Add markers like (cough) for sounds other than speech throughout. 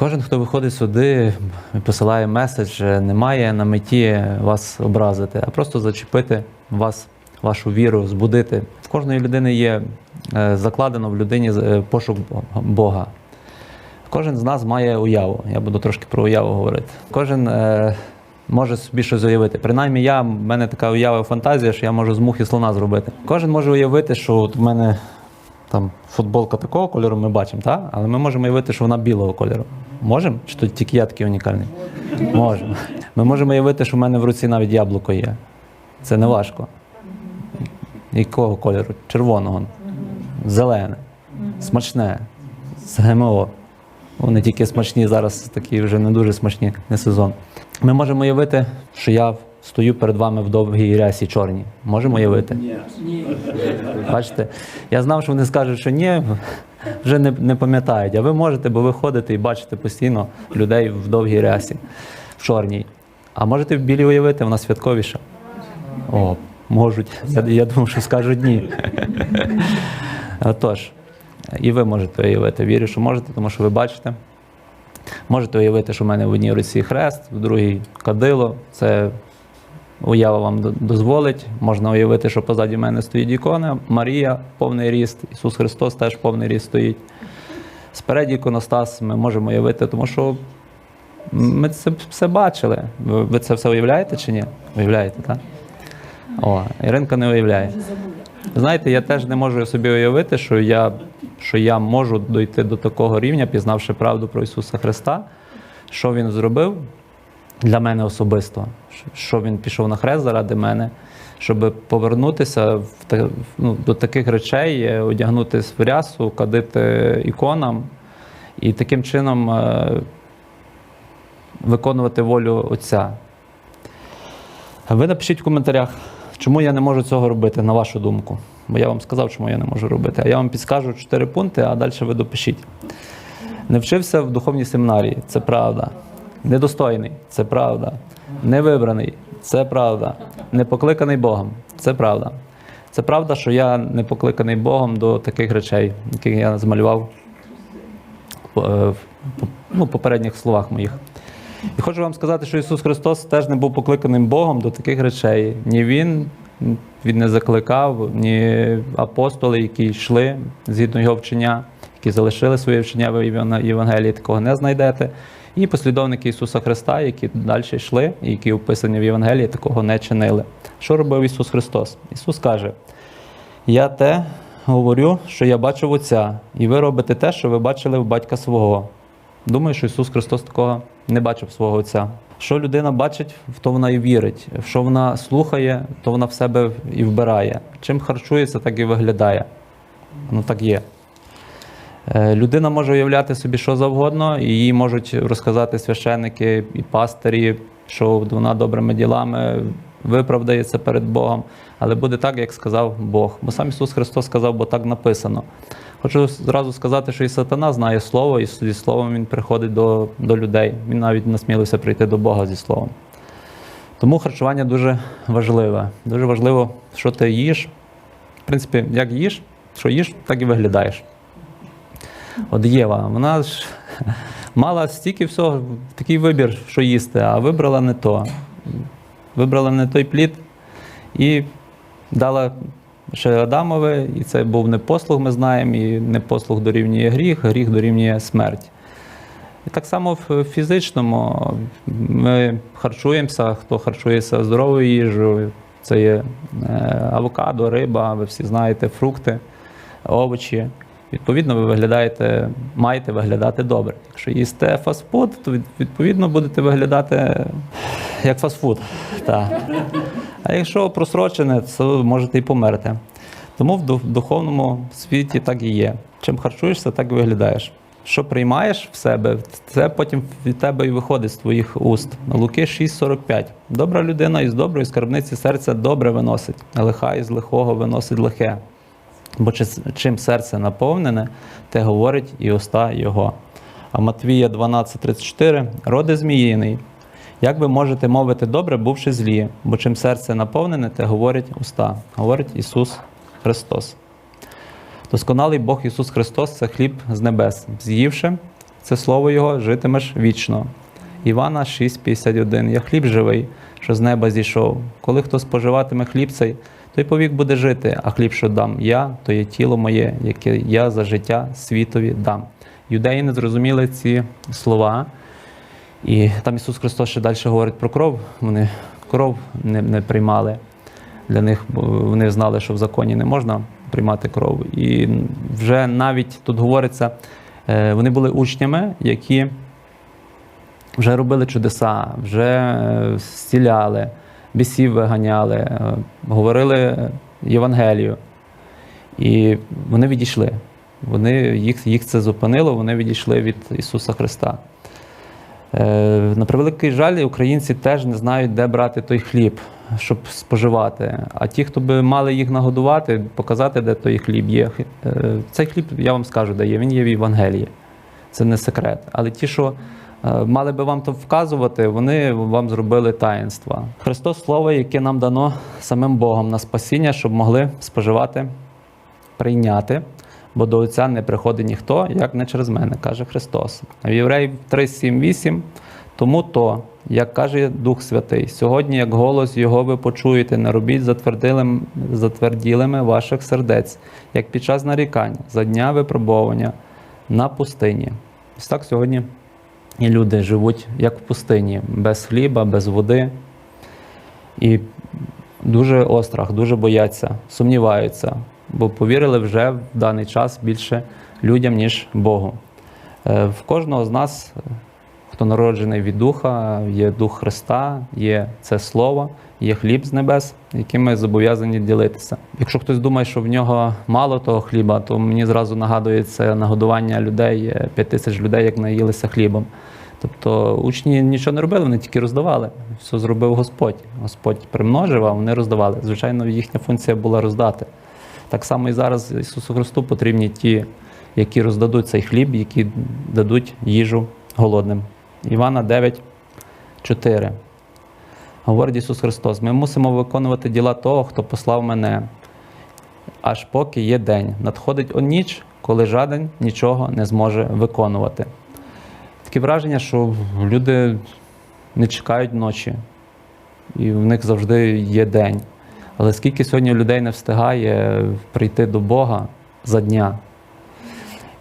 Кожен, хто виходить сюди, посилає меседж, не має на меті вас образити, а просто зачепити вас, вашу віру, збудити. В кожної людини є е, закладено в людині е, пошук Бога. Кожен з нас має уяву. Я буду трошки про уяву говорити. Кожен е, може собі щось уявити. Принаймні, я, в мене така уява фантазія, що я можу з мухи слона зробити. Кожен може уявити, що от в мене там футболка такого кольору, ми бачимо, так? але ми можемо уявити, що вона білого кольору. Можемо? Чи тут тільки я такий унікальний? Можемо. Ми можемо уявити, що в мене в руці навіть яблуко є. Це не важко. Якого кольору? Червоного, зелене, смачне, з ГМО. Вони тільки смачні зараз, такі вже не дуже смачні, не сезон. Ми можемо уявити, що я стою перед вами в довгій рясі чорній. Можемо уявити? Ні. Бачите? Я знав, що вони скажуть, що ні, вже не, не пам'ятають. А ви можете, бо ви ходите і бачите постійно людей в довгій рясі, в чорній. А можете в білій уявити, вона святковіша. О, можуть. Я, я думав, що скажуть ні. Отож, і ви можете уявити. Вірю, що можете, тому що ви бачите. Можете уявити, що в мене в одній руці хрест, в другій кадило. Це уява вам дозволить. Можна уявити, що позаді мене стоїть ікона, Марія, повний ріст, Ісус Христос теж повний ріст стоїть. Спереді іконостас ми можемо уявити, тому що ми це все бачили. Ви це все уявляєте чи ні? Уявляєте, так? О, Іринка не уявляє. Знаєте, я теж не можу собі уявити, що я, що я можу дойти до такого рівня, пізнавши правду про Ісуса Христа, що Він зробив для мене особисто, що Він пішов на хрест заради мене, щоб повернутися в, ну, до таких речей, е, одягнутися в рясу, кадити іконам і таким чином е, виконувати волю Отця. Ви напишіть в коментарях, чому я не можу цього робити, на вашу думку. Бо я вам сказав, чому я не можу робити. А я вам підскажу чотири пункти, а далі ви допишіть. Не вчився в духовній семінарії, це правда. Недостойний це правда. Невибраний це правда. Не покликаний Богом це правда. Це правда, що я не покликаний Богом до таких речей, яких я змалював е, в ну, попередніх словах моїх. І хочу вам сказати, що Ісус Христос теж не був покликаним Богом до таких речей. Ні Він, Він не закликав, ні апостоли, які йшли згідно його вчення, які залишили своє вчення в Євангелії, такого не знайдете. І послідовники Ісуса Христа, які далі йшли, і які описані в Євангелії, такого не чинили. Що робив Ісус Христос? Ісус каже: Я те говорю, що я бачив Отця, і ви робите те, що ви бачили в батька свого. Думаю, що Ісус Христос такого не бачив свого Отця. Що людина бачить, в то вона і вірить. Що вона слухає, то вона в себе і вбирає. Чим харчується, так і виглядає. Ну так є. Е, Людина може уявляти собі що завгодно, і їй можуть розказати священники і пастирі, що вона добрими ділами виправдається перед Богом, але буде так, як сказав Бог. Бо сам Ісус Христос сказав, бо так написано. Хочу зразу сказати, що і сатана знає слово, і зі словом він приходить до, до людей. Він навіть насмілився прийти до Бога зі словом. Тому харчування дуже важливе. Дуже важливо, що ти їш. В принципі, як їш, що їш, так і виглядаєш. От Єва, вона ж (laughs) мала стільки всього, такий вибір, що їсти, а вибрала не то. Вибрала не той плід і дала ще Адамове, і це був не послуг, ми знаємо, і не послуг дорівнює гріх, гріх дорівнює смерть. І так само в фізичному ми харчуємося, хто харчується здоровою їжею, це є е, авокадо, риба, ви всі знаєте, фрукти, овочі. Відповідно, ви виглядаєте, маєте виглядати добре. Якщо їсте фастфуд, то відповідно будете виглядати як фастфуд. А якщо просрочене, то можете і померти. Тому в духовному світі так і є. Чим харчуєшся, так і виглядаєш. Що приймаєш в себе, це потім від тебе і виходить з твоїх уст. Луки 6,45. Добра людина із доброї скарбниці серця добре виносить, а лиха із лихого виносить лихе. Бо чим серце наповнене, те говорить і уста його. А Матвія 12,34 роди зміїний. Як ви можете мовити добре, бувши злі, бо чим серце наповнене, те говорить уста, говорить Ісус Христос. Досконалий Бог Ісус Христос це хліб з небес. З'ївши, це слово Його, житимеш вічно. Івана 6,51. Я хліб живий, що з неба зійшов. Коли хто споживатиме хліб цей, той повік буде жити, а хліб, що дам я, то є тіло моє, яке я за життя світові дам. Юдеї не зрозуміли ці слова. І там Ісус Христос ще далі говорить про кров. Вони кров не, не приймали. Для них вони знали, що в законі не можна приймати кров. І вже навіть тут говориться, е, вони були учнями, які вже робили чудеса, вже е, зціляли, бісів виганяли, е, говорили Євангелію. І вони відійшли. Вони, їх, їх це зупинило, вони відійшли від Ісуса Христа. Е, На превеликий жаль, українці теж не знають, де брати той хліб, щоб споживати. А ті, хто би мали їх нагодувати, показати, де той хліб є. Е, Цей хліб, я вам скажу, де є. Він є в Євангелії. Це не секрет. Але ті, що мали би вам то вказувати, вони вам зробили таїнства. Христос слово, яке нам дано самим Богом на спасіння, щоб могли споживати, прийняти. Бо до Отця не приходить ніхто, як не через мене, каже Христос. В Євреїв 3, 7, 8. Тому то, як каже Дух Святий, сьогодні, як голос Його ви почуєте, не робіть затверділими ваших сердець, як під час нарікань, за дня випробовування на пустині. Ось так сьогодні і люди живуть як в пустині, без хліба, без води. І дуже острах, дуже бояться, сумніваються, бо повірили вже в даний час більше людям, ніж Богу. Е, В кожного з нас, хто народжений від Духа, є Дух Христа, є це Слово, є хліб з небес, яким ми зобов'язані ділитися. Якщо хтось думає, що в нього мало того хліба, то мені зразу нагадується нагодування людей, е, п'ять тисяч людей, як наїлися хлібом. Тобто учні нічого не робили, вони тільки роздавали. Все зробив Господь. Господь примножив, а вони роздавали. Звичайно, їхня функція була роздати. Так само і зараз Ісусу Христу потрібні ті, які роздадуть цей хліб, які дадуть їжу голодним. Івана 9, 4. Говорить Ісус Христос: ми мусимо виконувати діла того, хто послав мене, аж поки є день. Надходить о ніч, коли жаден нічого не зможе виконувати. Таке враження, що люди не чекають ночі, і в них завжди є день. Але скільки сьогодні людей не встигає прийти до Бога за дня.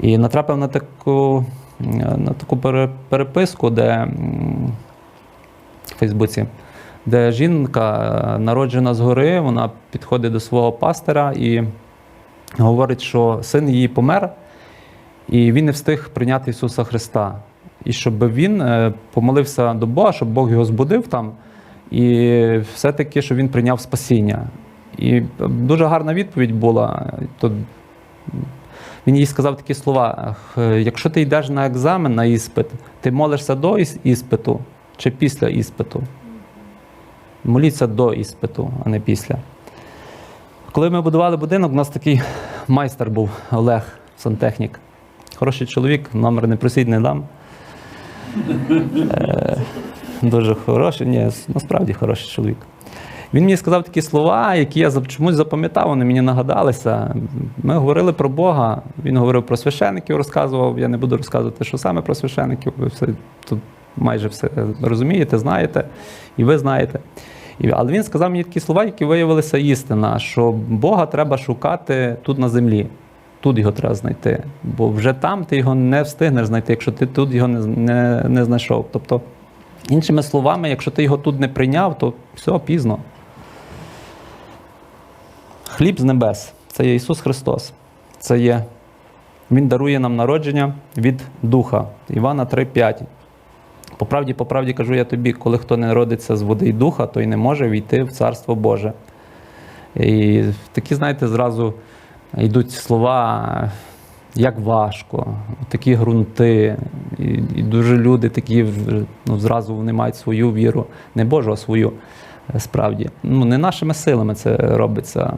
І натрапив на таку, на таку переписку, де в Фейсбуці, де жінка е, народжена згори, вона підходить до свого пастора і говорить, що син її помер, і він не встиг прийняти Ісуса Христа. І щоб він е, помолився до Бога, щоб Бог його збудив там, і все-таки, щоб він прийняв спасіння. І дуже гарна відповідь була. То він їй сказав такі слова: якщо ти йдеш на екзамен, на іспит, ти молишся до іспиту чи після іспиту? Моліться до іспиту, а не після. Коли ми будували будинок, у нас такий майстер був Олег, сантехнік. Хороший чоловік, номер не не дам. Е, Дуже хороший, ні, насправді хороший чоловік. Він мені сказав такі слова, які я чомусь запам'ятав, вони мені нагадалися. Ми говорили про Бога, він говорив про священиків, розказував. Я не буду розказувати, що саме про священиків. Ви все тут майже все розумієте, знаєте, і ви знаєте. Але він сказав мені такі слова, які виявилися істина, що Бога треба шукати тут на землі. Тут його треба знайти. Бо вже там ти його не встигнеш знайти, якщо ти тут його не, не, не знайшов. Тобто, іншими словами, якщо ти його тут не прийняв, то все пізно. Хліб з небес це є Ісус Христос. Це є. Він дарує нам народження від Духа. Івана 3,5. По правді, по правді кажу я тобі, коли хто не народиться з води і духа, той не може війти в Царство Боже. І такі, знаєте, зразу йдуть слова, як важко, такі ґрунти. І, і дуже люди такі ну, зразу вони мають свою віру, не Божу, а свою е, справді. Ну, не нашими силами це робиться.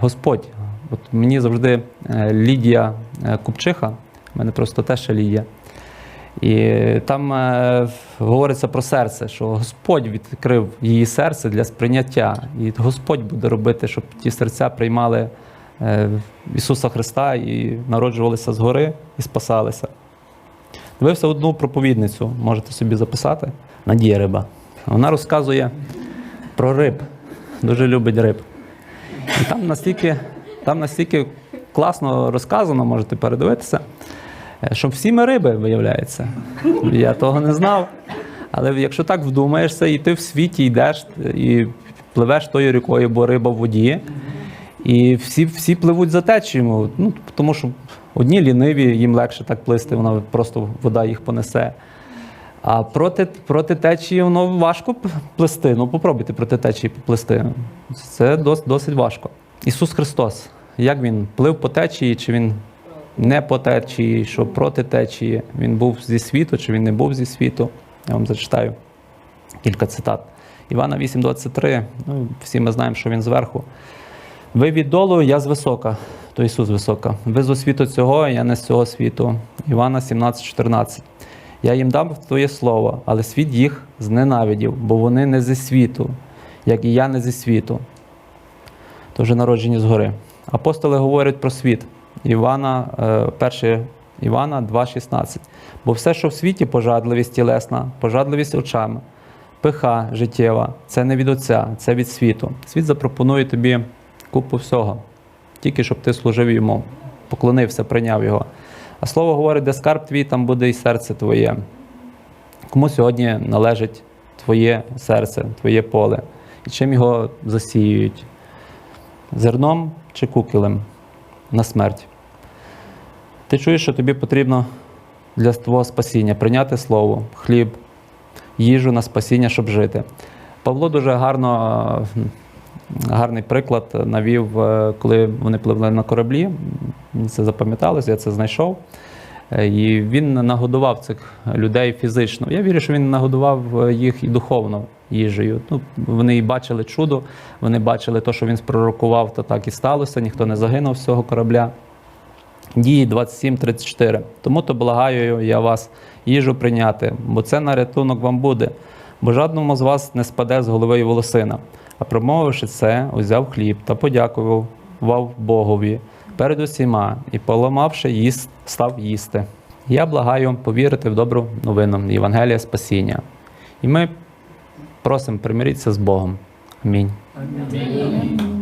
Господь. От мені завжди е, Лідія е, Купчиха, в мене просто теж Лідія. І там е, говориться про серце, що Господь відкрив її серце для сприйняття. І Господь буде робити, щоб ті серця приймали Ісуса Христа і народжувалися згори і спасалися. Дивився одну проповідницю, можете собі записати. Надія Риба. Вона розказує про риб. Дуже любить риб. Там настільки, там настільки класно розказано, можете передивитися, е, що всі ми риби, виявляється. Я того не знав. Але якщо так вдумаєшся, і ти в світі йдеш і пливеш тою рікою, бо риба в воді, і всі, всі пливуть за течією. Ну, тому що одні ліниві, їм легше так плисти, вона просто вода їх понесе. А проти, проти течії воно важко п- плисти. Ну, попробуйте проти течії поплисти. Це дос, досить важко. Ісус Христос, як він плив по течії, чи він не по течії, що проти течії? Він був зі світу, чи він не був зі світу? Я вам зачитаю кілька цитат. Івана 8,23. Ну, всі ми знаємо, що він зверху. Ви віддолу, я з висока, то Ісус висока. Ви з освіту цього, я не з цього світу. Івана 17,14. Я їм дам Твоє слово, але світ їх зненавидів, бо вони не зі світу, як і я не зі світу. То вже народжені згори. Апостоли говорять про світ. Івана, е, 1 Івана 2,16. Бо все, що в світі, пожадливість тілесна, пожадливість очами, пиха життєва, це не від Отця, це від світу. Світ запропонує тобі купу всього, тільки щоб ти служив йому, поклонився, прийняв його. А слово говорить, де скарб твій, там буде і серце твоє. Кому сьогодні належить твоє серце, твоє поле? І чим його засіюють? Зерном чи кукілем на смерть? Ти чуєш, що тобі потрібно для твого спасіння прийняти слово, хліб, їжу на спасіння, щоб жити. Павло дуже гарно, гарний приклад навів, е, коли вони пливли на кораблі. Це запам'яталось, я це знайшов. Е, І він нагодував цих людей фізично. Я вірю, що він нагодував е, їх і духовно їжею. Ну, вони і бачили чудо, вони бачили те, що він спророкував, то так і сталося, ніхто не загинув з цього корабля. Дії 27.34. Тому то благаю я вас їжу прийняти, бо це на рятунок вам буде, бо жадному з вас не спаде з голови й волосина. А промовивши це, узяв хліб та подякував Богові перед усіма і, поламавши їст, став їсти. Я благаю повірити в добру новину Євангелія Спасіння. І ми просимо примиритися з Богом. Амінь. Амінь.